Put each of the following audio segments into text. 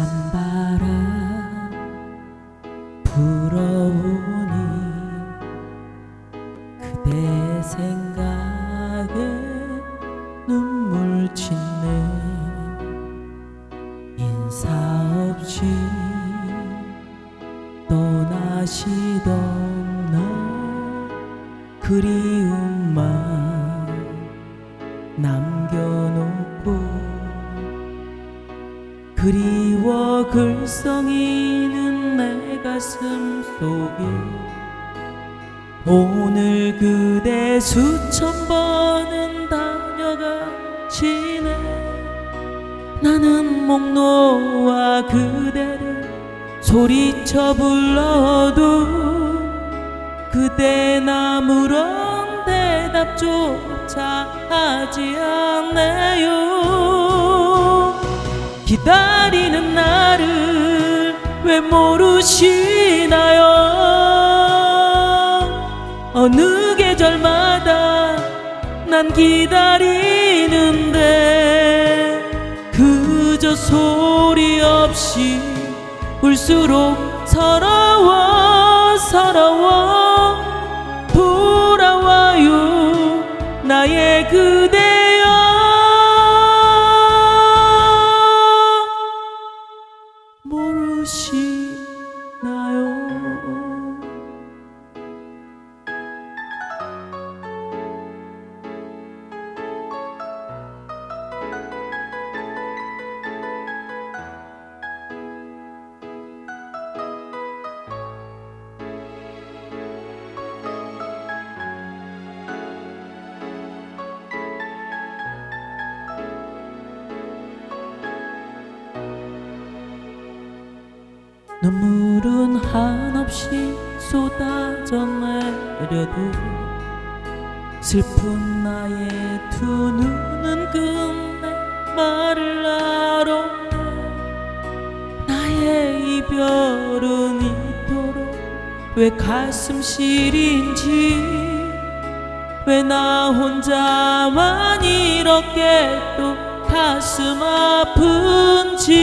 찬바람 불어오니 그대 생각에 눈물 짓는 인사 없이 떠나시던 너 그리움만 남겨놓은 그리워 글썽이는 내 가슴 속에. 오늘 그대 수천 번은 다녀가시네 나는 목 놓아 그대를 소리쳐 불러도 그대 아무런 대답조차 하지 않네요 기다리는 나를 왜 모르시나요? 어느 계절마다 난 기다리는데 그저 소리 없이 울수록 서러워 서러워 눈물은 한없이 쏟아져 내려도 슬픈 나의 두 눈은 끝내 말을 알았네. 나의 이별은 이토록 왜 가슴 시린지 왜 나 혼자만 이렇게 또 가슴 아픈지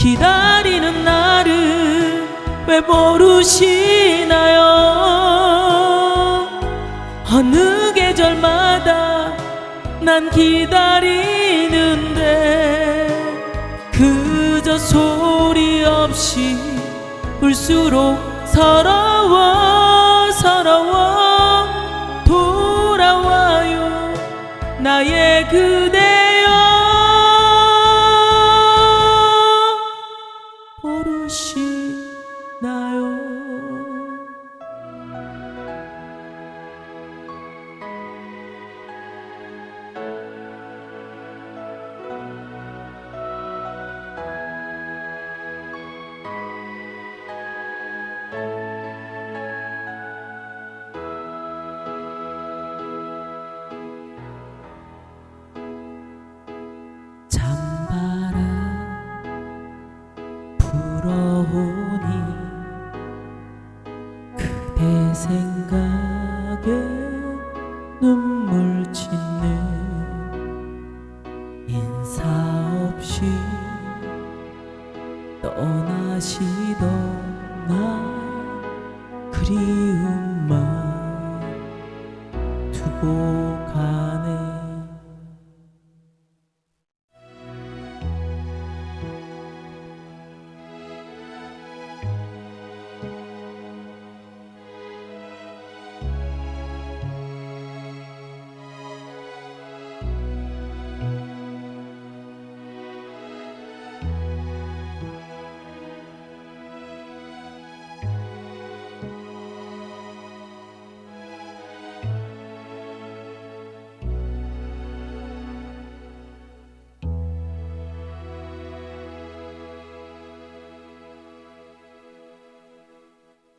기다리는 나를 왜 모르시나요? 어느 계절마다 난 기다리는데 그저 소리 없이 울수록 서러워 서러워 돌아와요. 나의 그 눈물 짓네 인사 없이 떠나시던